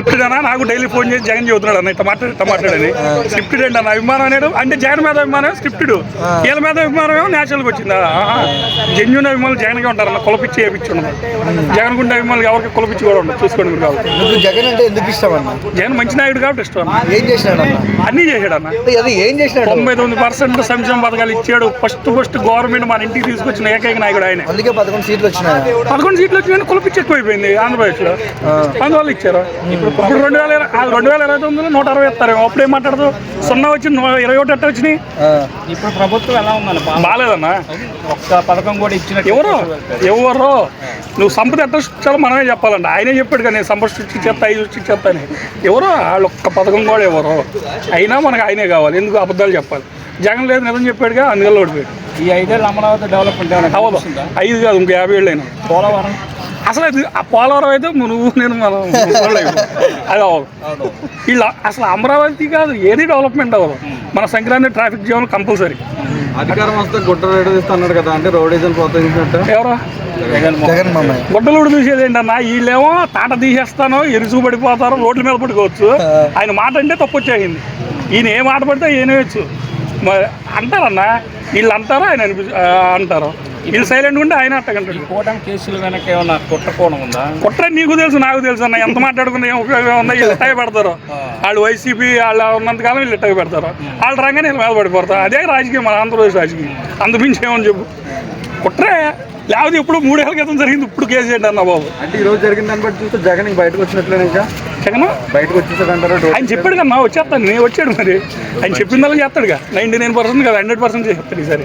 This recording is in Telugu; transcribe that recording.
స్క్రిప్టెడ్ అన్న నాకు డైలీ ఫోన్ చేసి జగన్ చెబుతున్నాడు అన్న ఇట్లా మాట్లాడు ఇట్లా మాట్లాడని. స్క్రిప్టెడ్ అండి అన్న అభిమానం అనేది అంటే జగన్ మీద అభిమానం స్క్రిప్టెడ్ వీళ్ళ మీద అభిమానం ఏమో న్యాచురల్గా వచ్చింది? జెన్యున్ అభిమానులు జగన్గా ఉంటారు అన్న కులపిచ్చి వేపించి ఉండదు జగన్ గుండె అభిమానులు ఎవరికి కులపిచ్చి కూడా ఉండదు చూసుకోండి మీరు కాబట్టి. జగన్ అంటే ఎందుకు ఇష్టం అన్న? జగన్ మంచి నాయుడు కాబట్టి ఇష్టం అన్న. ఏం చేసినాడు అన్న చేశాడు అన్న అది ఏం చేసినాడు? తొంభై తొమ్మిది పర్సెంట్ సంక్షేమ పథకాలు ఇచ్చాడు. ఫస్ట్ ఫస్ట్ గవర్నమెంట్ మన ఇంటికి తీసుకొచ్చిన ఏకైక నాయకుడు ఆయన. అందుకే పదకొండు సీట్లు వచ్చినాయి? పదకొండు సీట్లు వచ్చిన కులపిచ్చి ఎక్కువైపోయింది ఆంధ్రప్రదేశ్లో. అందువల్ల ఇచ్చారు? ఇప్పుడు రెండు వేల రెండు వేల ఇరవై తొమ్మిదిలో నూట అరవై ఇస్తారు అప్పుడు ఏం మాట్లాడదు? సున్నా వచ్చి ఇరవై ఒకటి ఎట్ట వచ్చినాయి. ఇప్పుడు ప్రభుత్వం ఎలా ఉందని బాగాలేదన్నా. ఒక్క పథకం కూడా ఇచ్చినట్టు ఎవరు? ఎవరు? నువ్వు సంపద ఎట్ట సృష్టించాలో మనమే చెప్పాలండి ఆయనే చెప్పాడు కానీ సంపద సృష్టించేస్తా ఐదు సృష్టించేస్తా అని ఎవరు? వాళ్ళు ఒక్క పథకం కూడా ఎవరు? అయినా మనకు ఆయనే కావాలి. ఎందుకు అబద్ధాలు చెప్పాలి? జగన్ లేదు నిజం చెప్పాడుగా అందువల్ల ఓడిపోయాడు ఈ ఐదేళ్ళు అమరావతి డెవలప్మెంట్ అవ్వదు? ఐదు కాదు ఇంకో యాభై ఏళ్ళు అయినా పోలవరం? అసలు అది ఆ పోలవరం అయితే నువ్వు నేను మనం. అది అవ్వదు వీళ్ళ అసలు అమరావతి కాదు ఏది డెవలప్మెంట్ అవ్వదు. మన సంక్రాంతి ట్రాఫిక్ జామ్ కంపల్సరీ. అధికారం వస్తే గుట్ట రేటు ఇస్తున్నాడు కదా అంటే రోడేజన్ ప్రోత్సహించినట్టు? ఎవరు? గుడ్డలు తీసేది ఏంటన్నా వీళ్ళేమో తాట తీసేస్తాను ఎరుసు పడిపోతారు రోడ్ల మీద పడుకోవచ్చు ఆయన మాట అంటే తప్పు వచ్చేసింది. ఈయన ఏ మాట పడితే ఏనేయచ్చు మరి అంటారన్నా? వీళ్ళు అంటారు ఆయన అంటారు. వీళ్ళు సైలెంట్ ఉంటే ఆయన అట్టగంటాడు కూటమి కేసులు వెనక ఏమన్నా కుట్రకోణం ఉందా? కుట్ర నీకు తెలుసు నాకు తెలుసు అన్న. ఎంత మాట్లాడుకున్నా ఏం ఉపయోగం ఉందో వీళ్ళు ఇట్టగా పెడతారు. వాళ్ళు వైసీపీ వాళ్ళు ఉన్నంతకాలం వీళ్ళు ఇట్టగా పెడతారు. వాళ్ళు రంగానే వీళ్ళ మీద పడిపోతారు. అదే రాజకీయం మన ఆంధ్రప్రదేశ్ రాజకీయం. అంతమించి ఏమని చెప్పు? కుట్రే లేకపోతే ఇప్పుడు మూడేళ్ళ క్రితం జరిగింది. ఇప్పుడు కేసు ఏంటి అన్న బాబు? అంటే ఈ రోజు జరిగిన దాన్ని బట్టి చూస్తే జగన్ బయటకు వచ్చినట్లే ఇంకా. జగన్ బయటకు ఆయన చెప్పాడు కన్నా వచ్చేస్తాను నేను వచ్చాడు మరి. ఆయన చెప్పిందల్లా చేస్తాడుగా. నైంటీ నైన్ పర్సెంట్ కదా హండ్రెడ్ పర్సెంట్ చేస్తాడు ఈసారి.